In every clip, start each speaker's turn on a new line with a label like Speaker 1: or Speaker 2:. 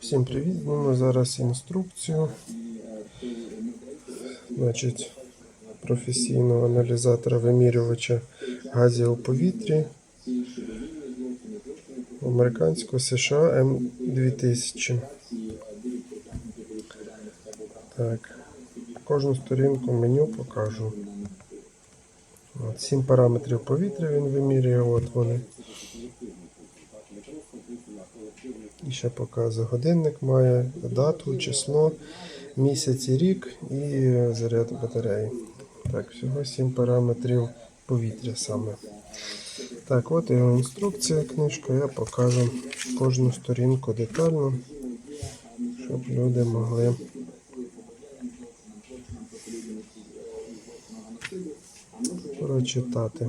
Speaker 1: Всім привіт! Зніму зараз інструкцію. Значить, професійного аналізатора вимірювача газів у повітрі американського США М2000. Так, кожну сторінку меню покажу. От, сім параметрів повітря він вимірює, от вони. І ще показує годинник має дату, число, місяць і рік і заряд батареї. Так, всього 7 параметрів повітря саме. Так, от його інструкція, книжка, я покажу кожну сторінку детально, щоб люди могли. Прочитати.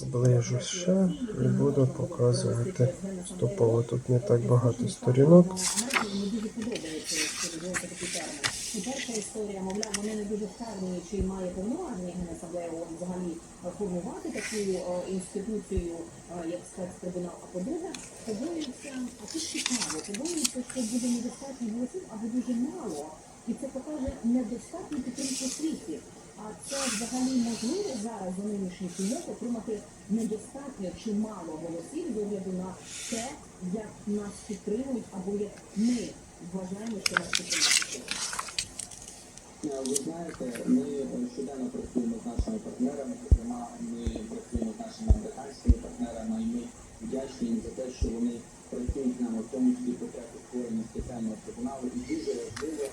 Speaker 1: зближу ще і буду показувати стопово. Тут не так багато сторінок.
Speaker 2: Перша історія, мовляв, вони не дуже впевнені, чи має повноваження Генасамблея ООН взагалі формувати таку е, інституцію, е, як спецтрибунал. А по-друге, подобається, а це цікаво, подобається, що буде недостатньо голосів або дуже мало. І це покаже недостатню підтримку світі. А це взагалі можливо зараз за нинішніх умов отримати недостатньо чи мало голосів з огляду на те, як нас підтримують, або як ми вважаємо, що нас підтримують.
Speaker 3: Ви знаєте, ми щоденно працюємо з нашими партнерами, зокрема, ми працюємо з нашими американськими партнерами, і ми вдячні їм за те, що вони працюють нам, в тому числі проекту створення спеціального трибуналу. І дуже важливо,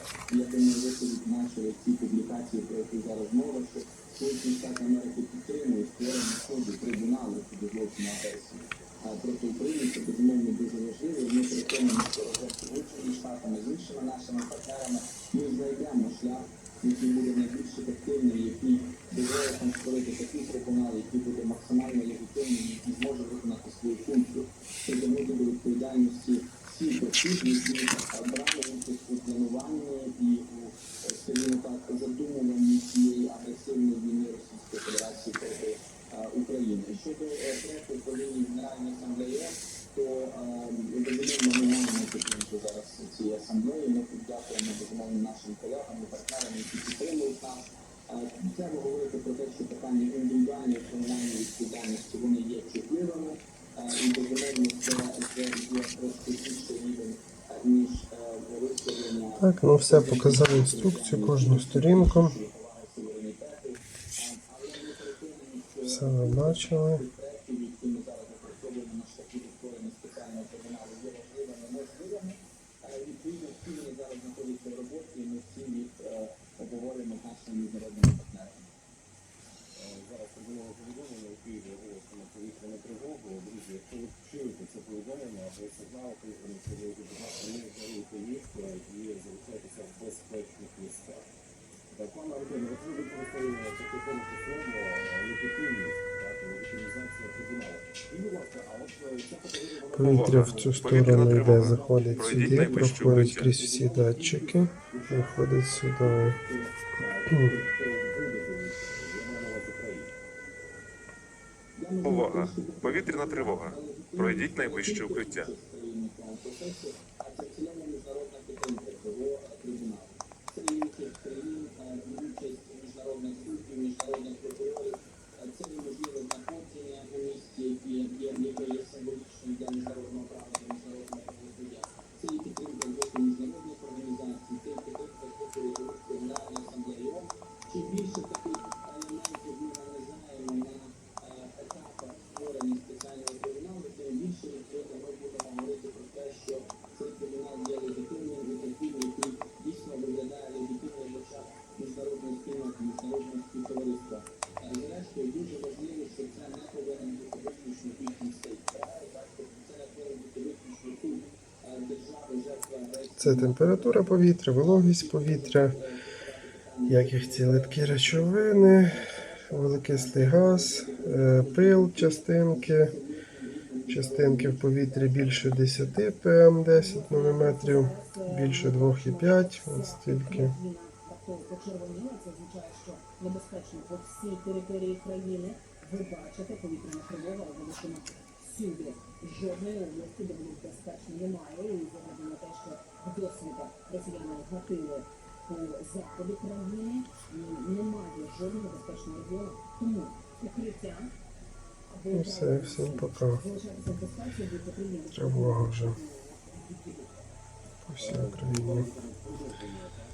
Speaker 3: я думаю, ви собі бачили ці публікації, про які зараз мова, що Сполучені Штати Америки підтримують створення суду трибуналу щодо злочину агресії. А проти України це безумовно дуже важливо. Ми переконані, що з Сполученими Штатами з іншими нашими партнерами ми знайдемо шлях, який буде найбільш ефективний, який дозволить нам створити такий трибунал, який буде максимально легітимний, який зможе виконати свою функцію, притягнути до відповідальності всіх осіб, які брали участь у плануванні і у, е, скажімо так, задумуванні цієї агресивної війни Російської Федерації проти е, України. Щодо е, проекту управління Генеральної асамблеї, то е, безумовно ми маємо підтримку зараз цієї асамблеї. Ми тут дякуємо безумовно нашим колегам і партнерам, які підтримують нас. Е, Треба говорити про те, що питання індивідуальної кримінальної відповідальності вони є чутливими, е, і безумовно це, є просто більший рівень е, ніж висловлення
Speaker 1: Так, ну все показав інструкцію, кожну сторінку. Все ви бачили.
Speaker 3: проєктів, які ми зараз опрацьовуємо на шляху до створення спеціального трибуналу, є важливими можливими. Е, Відповідно, всі вони зараз знаходяться в роботі, і ми всі їх е, обговорюємо з нашими міжнародними партнерами.
Speaker 4: Зараз термінове повідомлення у Києві оголошено повітряну тривогу. Друзі, якщо ви чуєте це повідомлення або сигнал повітряної тривоги, будь ласка, не їх і залишайтеся в безпечних місцях. Так, пане Артеме, от ви використовуєте таке хороше слово легітимність, так, легітимізація трибуналу. І, будь ласка, а от е, ця категорія
Speaker 1: Повітря в цю сторону йде, заходить сюди, проходить крізь всі датчики, виходить сюди.
Speaker 5: Повітряна тривога. Пройдіть найближче укриття.
Speaker 3: Це
Speaker 1: температура повітря, вологість повітря, яких литкі речовини, вуглекислий газ, е, пил, частинки. Частинки в повітрі більше 10 ПМ 10 мм, більше 2,5 ось стільки.
Speaker 2: Небезпечно по всій території країни. Ви бачите, повітряна тривога оголошена всюди. Жодної області, де безпечно, немає. І заради на те, що досвіда росіяни гатили по заходу країни, немає жодного безпечного регіону. Тому укриття або
Speaker 1: Ну все, пока.
Speaker 2: залишатися в безпеці буде потрібно
Speaker 1: Тривога вже по всій Україні.